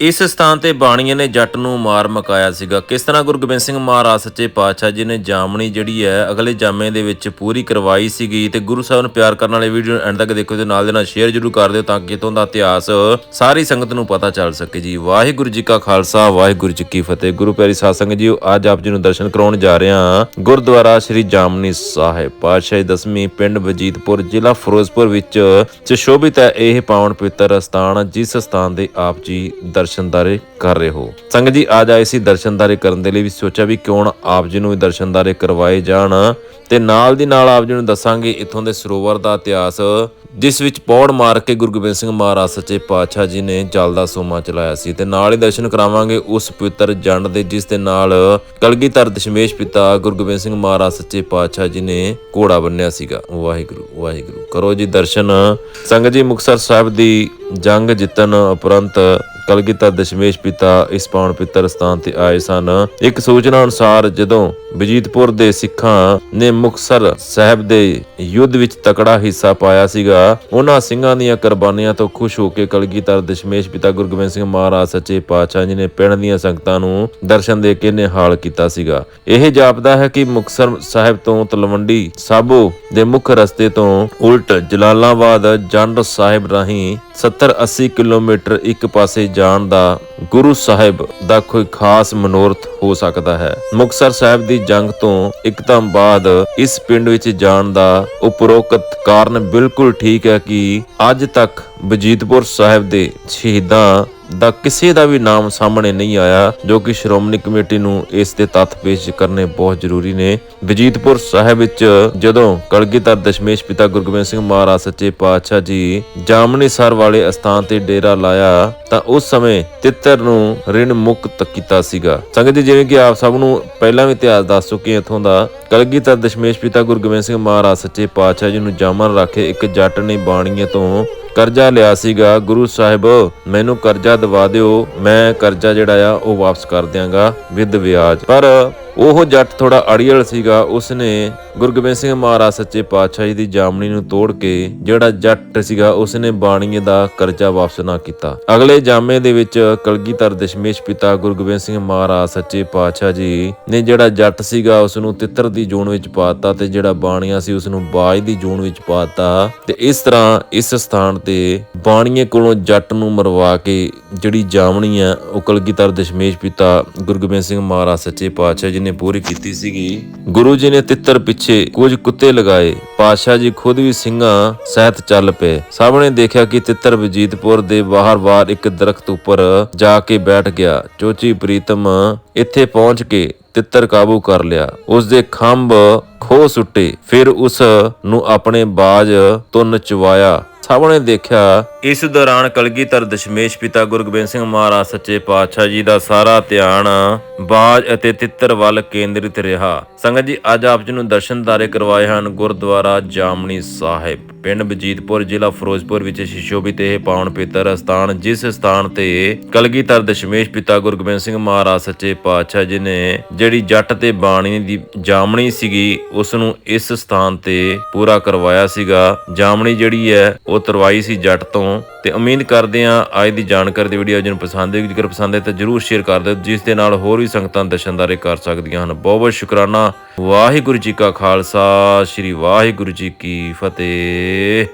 ਇਸ ਸਥਾਨ ਤੇ ਬਾਣੀਆਂ ਨੇ ਜੱਟ ਨੂੰ ਮਾਰ ਮਕਾਇਆ ਸੀਗਾ। ਕਿਸ ਤਰ੍ਹਾਂ ਗੁਰੂ ਗੋਬਿੰਦ ਸਿੰਘ ਮਹਾਰਾਜ ਸੱਚੇ ਪਾਤਸ਼ਾਹ ਜੀ ਨੇ ਜਾਮਣੀ ਜਿਹੜੀ ਹੈ, ਅਗਲੇ ਜਾਮੇ ਦੇ ਵਿੱਚ ਪੂਰੀ ਕਰਵਾਈ ਸੀਗੀ ਤੇ ਗੁਰੂ ਸਾਹਿਬ ਨੂੰ ਪਿਆਰ ਕਰਨ ਵਾਲੇ ਵੀਡੀਓ ਐਂਡ ਤੱਕ ਦੇਖੋ ਤੇ ਨਾਲ ਦੇ ਨਾਲ ਸ਼ੇਅਰ ਜਰੂਰ ਕਰ ਦਿਓ ਤਾਂ ਕਿ ਇਤੋਂ ਦਾ ਇਤਿਹਾਸ ਸਾਰੀ ਸੰਗਤ ਨੂੰ ਪਤਾ ਚੱਲ ਸਕੇ ਜੀ। ਵਾਹਿਗੁਰੂ ਜੀ ਕਾ ਖਾਲਸਾ, ਵਾਹਿਗੁਰੂ ਜੀ ਕੀ ਫਤਿਹ। ਗੁਰੂ ਪਿਆਰੀ ਸਾਧ ਸੰਗਤ ਜੀ ਅੱਜ ਆਪ ਜੀ ਨੂੰ ਦਰਸ਼ਨ ਕਰਾਉਣ ਜਾ ਰਹੇ ਹਾਂ ਗੁਰਦੁਆਰਾ ਸ੍ਰੀ ਜਾਮਨੀ ਸਾਹਿਬ। ਪਾਤਸ਼ਾਹੀ ਦਸਵੀਂ ਪਿੰਡ ਵਜੀਦਪੁਰ ਜ਼ਿਲ੍ਹਾ ਫਿਰੋਜ਼ਪੁਰ ਵਿੱਚ ਸੁਸ਼ੋਭਿਤ ਹੈ ਇਹ ਪਾਵਨ ਪਵਿੱਤਰ ਸਥਾਨ, ਜਿਸ ਸਥਾਨ ਦੇ ਆਪ ਜੀ ਦਰਸ਼ਨਦਾਰੇ ਕਰ ਰਹੇ ਹੋ। ਸੰਗਤ ਜੀ, ਅੱਜ ਆਏ ਸੀ ਦਰਸ਼ਨਦਾਰੇ ਕਰਨ ਦੇ ਲਈ ਵੀ ਸੋਚਿਆ ਵੀ ਕਿਉਂ ਨਾ ਆਪ ਜੀ ਨੂੰ ਵੀ ਦਰਸ਼ਨਦਾਰੇ ਕਰਵਾਏ ਜਾਣ। ਤੇ ਨਾਲ ਦੀ ਨਾਲ ਆਪ ਜੀ ਨੂੰ ਦੱਸਾਂਗੇ ਇੱਥੋਂ ਦੇ ਸਰੋਵਰ ਦਾ ਇਤਿਹਾਸ, ਜਿਸ ਵਿੱਚ ਪੌੜ ਮਾਰ ਕੇ ਗੁਰੂ ਗੋਬਿੰਦ ਸਿੰਘ ਮਹਾਰਾਜ ਸੱਚੇ ਪਾਤਸ਼ਾਹ ਜੀ ਨੇ ਜਲ ਸੋਮਾ ਚਲਾਇਆ ਸੀ। ਤੇ ਨਾਲ ਹੀ ਦਰਸ਼ਨ ਕਰਾਵਾਂਗੇ ਉਸ ਪਵਿੱਤਰ ਜੰਡ ਦੇ, ਜਿਸ ਦੇ ਨਾਲ ਕਲਗੀਧਰ ਦਸ਼ਮੇਸ਼ ਪਿਤਾ ਗੁਰੂ ਗੋਬਿੰਦ ਸਿੰਘ ਮਹਾਰਾਜ ਸੱਚੇ ਪਾਤਸ਼ਾਹ ਜੀ ਨੇ ਘੋੜਾ ਬੰਨਿਆ ਸੀਗਾ। ਵਾਹਿਗੁਰੂ ਵਾਹਿਗੁਰੂ। ਕਰੋ ਜੀ ਦਰਸ਼ਨ। ਸੰਗਤ ਜੀ, ਮੁਕਤਸਰ ਸਾਹਿਬ ਦੀ ਜੰਗ ਜਿੱਤਣ ਉਪਰੰਤ ਕਲਗੀਤਾ ਦਸ਼ਮੇਸ਼ ਪਿਤਾ ਇਸ ਪਾਵਨ ਪਿੱਤਰ ਸਥਾਨ ਤੇ ਆਏ ਸਨ। ਇੱਕ ਸੂਚਨਾ ਅਨੁਸਾਰ ਜਦੋਂ ਵਜੀਦਪੁਰ ਦੇ ਸਿੱਖਾਂ ਨੇ ਮੁਕਤਸਰ ਸਾਹਿਬ ਦੇ ਯੁੱਧ ਵਿੱਚ ਤਕੜਾ ਹਿੱਸਾ ਪਾਇਆ ਸੀਗਾ, ਉਹਨਾਂ ਸਿੰਘਾਂ ਦੀਆਂ ਕੁਰਬਾਨੀਆਂ ਤੋਂ ਖੁਸ਼ ਹੋ ਕੇ ਕਲਗੀਧਰ ਦਸ਼ਮੇਸ਼ ਪਿਤਾ ਗੁਰੂ ਗੋਬਿੰਦ ਸਿੰਘ ਮਹਾਰਾਜ ਸੱਚੇ ਪਾਤਸ਼ਾਹ ਜੀ ਨੇ ਪਿੰਡ ਦੀਆਂ ਸੰਗਤਾਂ ਨੂੰ ਦਰਸ਼ਨ ਦੇ ਕੇ ਨਿਹਾਲ ਕੀਤਾ ਸੀਗਾ। ਇਹ ਜਾਪਦਾ ਹੈ ਕਿ ਮੁਕਤਸਰ ਸਾਹਿਬ ਤੋਂ ਤਲਵੰਡੀ ਸਾਬੋ ਦੇ ਮੁੱਖ ਰਸਤੇ ਤੋਂ ਉਲਟ ਜਲਾਲਾਬਾਦ ਜੰਡ ਸਾਹਿਬ ਰਾਹੀਂ 70 80 ਕਿਲੋਮੀਟਰ ਇੱਕ ਪਾਸੇ ਜਾਣ ਦਾ ਗੁਰੂ ਸਾਹਿਬ ਦਾ ਕੋਈ ਖਾਸ ਮਨੋਰਥ ਹੋ ਸਕਦਾ ਹੈ। ਮੁਕਤਸਰ ਸਾਹਿਬ ਦੀ ਜੰਗ ਤੋਂ ਇੱਕਦਮ ਬਾਅਦ ਇਸ ਪਿੰਡ ਵਿੱਚ ਜਾਣ ਦਾ ਉਪਰੋਕਤ ਕਾਰਨ ਬਿਲਕੁਲ ਠੀਕ ਹੈ ਕਿ ਅੱਜ ਤੱਕ ਬਜੀਤਪੁਰ ਸਾਹਿਬ ਦੇ ਸ਼ਹੀਦਾਂ ਦਾ ਕਿਸੇ ਦਾ ਵੀ ਨਾਮ ਸਾਹਮਣੇ ਨਹੀਂ ਆਇਆ, ਜੋ ਕਿ ਸ਼੍ਰੋਮਣੀ ਕਮੇਟੀ ਨੂੰ ਇਸ ਦੇ ਤੱਥ ਪੇਸ਼ ਕਰਨੇ ਬਹੁਤ ਜ਼ਰੂਰੀ ਨੇ। ਵਜੀਦਪੁਰ ਸਾਹਿਬ ਵਿੱਚ ਜਦੋਂ ਕਲਗੀਧਰ ਦਸ਼ਮੇਸ਼ ਪਿਤਾ ਗੁਰੂ ਗੋਬਿੰਦ ਸਿੰਘ ਮਹਾਰਾਜ ਸੱਚੇ ਪਾਤਸ਼ਾਹ ਜੀ ਜਾਮਨੀ ਸਰ ਵਾਲੇ ਅਸਥਾਨ ਤੇ ਡੇਰਾ ਲਾਇਆ, ਤਾਂ ਉਸ ਸਮੇਂ ਤਿੱਤਰ ਨੂੰ ਰਿਣ ਮੁਕਤ ਕੀਤਾ ਸੀਗਾ। ਸੰਗਤ ਜੀ, ਜਿਵੇਂ ਕਿ ਆਪ ਸਭ ਨੂੰ ਪਹਿਲਾਂ ਵੀ ਇਤਿਹਾਸ ਦੱਸ ਚੁੱਕੇ ਹਾਂ ਇਥੋਂ ਦਾ ਕਲਗੀਧਰ ਦਸ਼ਮੇਸ਼ ਪਿਤਾ ਗੁਰੂ ਗੋਬਿੰਦ ਸਿੰਘ ਮਹਾਰਾਜ ਸੱਚੇ ਪਾਤਸ਼ਾਹ ਜੀ ਨੂੰ ਜਾਮਨ ਰੱਖੇ ਇੱਕ ਜੱਟ ਨੇ ਬਾਣੀਏ ਤੋਂ ਕਰਜ਼ਾ ਲਿਆ ਸੀਗਾ। ਗੁਰੂ ਸਾਹਿਬ, ਮੈਨੂੰ ਕਰਜ਼ਾ ਦਵਾ ਦਿਓ, ਮੈਂ ਕਰਜ਼ਾ ਜਿਹੜਾ ਆ ਉਹ ਵਾਪਸ ਕਰ ਦਿਆਂਗਾ ਵਿਦ ਵਿਆਜ। ਪਰ ਉਹ ਜੱਟ ਥੋੜਾ ਅੜੀਅਲ ਸੀਗਾ, ਉਸਨੇ ਗੁਰੂ ਗੋਬਿੰਦ ਸਿੰਘ ਮਹਾਰਾਜ ਸੱਚੇ ਪਾਤਸ਼ਾਹ ਜੀ ਦੀ ਜਾਮਣੀ ਨੂੰ ਤੋੜ ਕੇ ਜਿਹੜਾ ਜੱਟ ਸੀਗਾ, ਉਸਨੇ ਬਾਣੀਏ ਦਾ ਕਰਜ਼ਾ ਵਾਪਸ ਨਾ ਕੀਤਾ। ਅਗਲੇ ਜਾਮੇ ਦੇ ਵਿੱਚ ਕਲਗੀਧਰ ਦਸ਼ਮੇਸ਼ ਪਿਤਾ ਗੁਰੂ ਗੋਬਿੰਦ ਸਿੰਘ ਮਹਾਰਾਜ ਸੱਚੇ ਪਾਤਸ਼ਾਹ ਜੀ ਨੇ ਜਿਹੜਾ ਜੱਟ ਸੀਗਾ ਉਸ ਨੂੰ ਤਿੱਤਰ ਦੀ ਜੂਨ ਵਿੱਚ ਪਾਤਾ ਤੇ ਜਿਹੜਾ ਬਾਣੀਆ ਸੀ ਉਸ ਨੂੰ ਬਾਜ ਦੀ ਜੂਨ ਵਿੱਚ ਪਾਤਾ ਤੇ ਇਸ ਤਰ੍ਹਾਂ ਇਸ ਸਥਾਨ ਤੇ ਬਾਣੀਏ ਕੋਲੋਂ ਜੱਟ ਨੂੰ ਮਰਵਾ ਕੇ ਜਿਹੜੀ ਜਾਮਣੀ ਆ, ਉਹ ਕਲਗੀਧਰ ਦਸ਼ਮੇਸ਼ ਪਿਤਾ ਗੁਰੂ ਗੋਬਿੰਦ ਸਿੰਘ ਮਹਾਰਾਜ ਸੱਚੇ ਪਾਤਸ਼ਾਹ ਜੀ ਨੇ ਪੂਰੀ ਕੀਤੀ ਸੀਗੀ। ਗੁਰੂ ਜੀ ਨੇ ਤਿੱਤਰ ਪਿੱਛੇ ਕੁਝ ਕੁੱਤੇ ਲਗਾਏ। ਪਾਤਸ਼ਾਹ ਜੀ ਖੁਦ ਵੀ ਸਿੰਘਾਂ ਸਹਿਤ ਚੱਲ ਪਏ। ਸਭ ਨੇ ਦੇਖਿਆ ਕਿ ਤਿੱਤਰ ਵਜੀਦਪੁਰ ਦੇ ਬਾਹਰ-ਬਾਹਰ ਇੱਕ ਦਰਖਤ ਉੱਪਰ ਜਾ ਕੇ ਬੈਠ ਗਿਆ। ਚੋਚੀ ਪ੍ਰੀਤਮ ਇੱਥੇ ਪਹੁੰਚ ਕੇ ਤਿੱਤਰ ਕਾਬੂ ਕਰ ਲਿਆ। ਉਸ ਦੇ ਖੰਭ ਖੋ ਸੁੱਟੇ। ਫਿਰ ਉਸ ਨੂੰ ਆਪਣੇ ਬਾਜ ਤੋਂ ਨਚਵਾਇਆ ਸਭ ਨੇ ਦੇਖਿਆ, ਇਸ ਦੌਰਾਨ ਕਲਗੀਧਰ ਦਸ਼ਮੇਸ਼ ਪਿਤਾ ਗੁਰੂ ਗੋਬਿੰਦ ਸਿੰਘ ਮਹਾਰਾਜ ਸੱਚੇ ਪਾਤਸ਼ਾਹ ਜੀ ਦਾ ਸਾਰਾ ਧਿਆਨ ਬਾਜ ਅਤੇ ਤਿੱਤਰ ਵੱਲ ਕੇਂਦਰਿਤ ਰਿਹਾ। ਸੰਗਤ ਜੀ, ਅੱਜ ਆਪ ਜੀ ਨੂੰ ਦਰਸ਼ਨਦਾਰੇ ਕਰਵਾਏ ਹਨ ਗੁਰਦੁਆਰਾ ਜਾਮਣੀ ਸਾਹਿਬ। ਪਿੰਡ ਬਜੀਤਪੁਰ, ਜ਼ਿਲ੍ਹਾ ਫਿਰੋਜ਼ਪੁਰ ਵਿੱਚ ਸ਼ਿਸ਼ੋਭਿਤ ਇਹ ਪਾਵਨ ਪਵਿੱਤਰ ਸਥਾਨ, ਜਿਸ ਸਥਾਨ ਤੇ ਕਲਗੀਧਰ ਦਸ਼ਮੇਸ਼ ਪਿਤਾ ਗੁਰੂ ਸਿੰਘ ਮਹਾਰਾਜ ਸੱਚੇ ਪਾਤਸ਼ਾਹ ਜੀ ਨੇ ਜਿਹੜੀ ਜੱਟ ਤੇ ਬਾਣੀ ਦੀ ਜਾਮਣੀ ਸੀਗੀ, ਉਸ ਨੂੰ ਇਸ ਸਥਾਨ ਤੇ ਪੂਰਾ ਕਰਵਾਇਆ ਸੀਗਾ। ਜਾਮਣੀ ਜਿਹੜੀ ਹੈ, ਉਹ ਤਰਵਾਈ ਸੀ ਜੱਟ ਤੋਂ ਤੇ ਉਮੀਦ ਕਰਦੇ ਹਾਂ ਅੱਜ ਦੀ ਜਾਣਕਾਰੀ ਦੀ ਵੀਡੀਓ ਜਿਹਨੂੰ ਪਸੰਦ ਆਈ ਜੇਕਰ ਪਸੰਦ ਆਈ ਤਾਂ ਜਰੂਰ ਸ਼ੇਅਰ ਕਰ ਦਿਓ, ਜਿਸ ਦੇ ਨਾਲ ਹੋਰ ਵੀ ਸੰਗਤਾਂ ਦਰਸ਼ਨਦਾਰੇ ਕਰ ਸਕਦੀਆਂ ਹਨ। ਬਹੁਤ ਬਹੁਤ ਸ਼ੁਕਰਾਨਾ। ਵਾਹਿਗੁਰੂ ਜੀ ਕਾ ਖਾਲਸਾ, ਸ੍ਰੀ ਵਾਹਿਗੁਰੂ ਜੀ ਕੀ ਫਤਿਹ।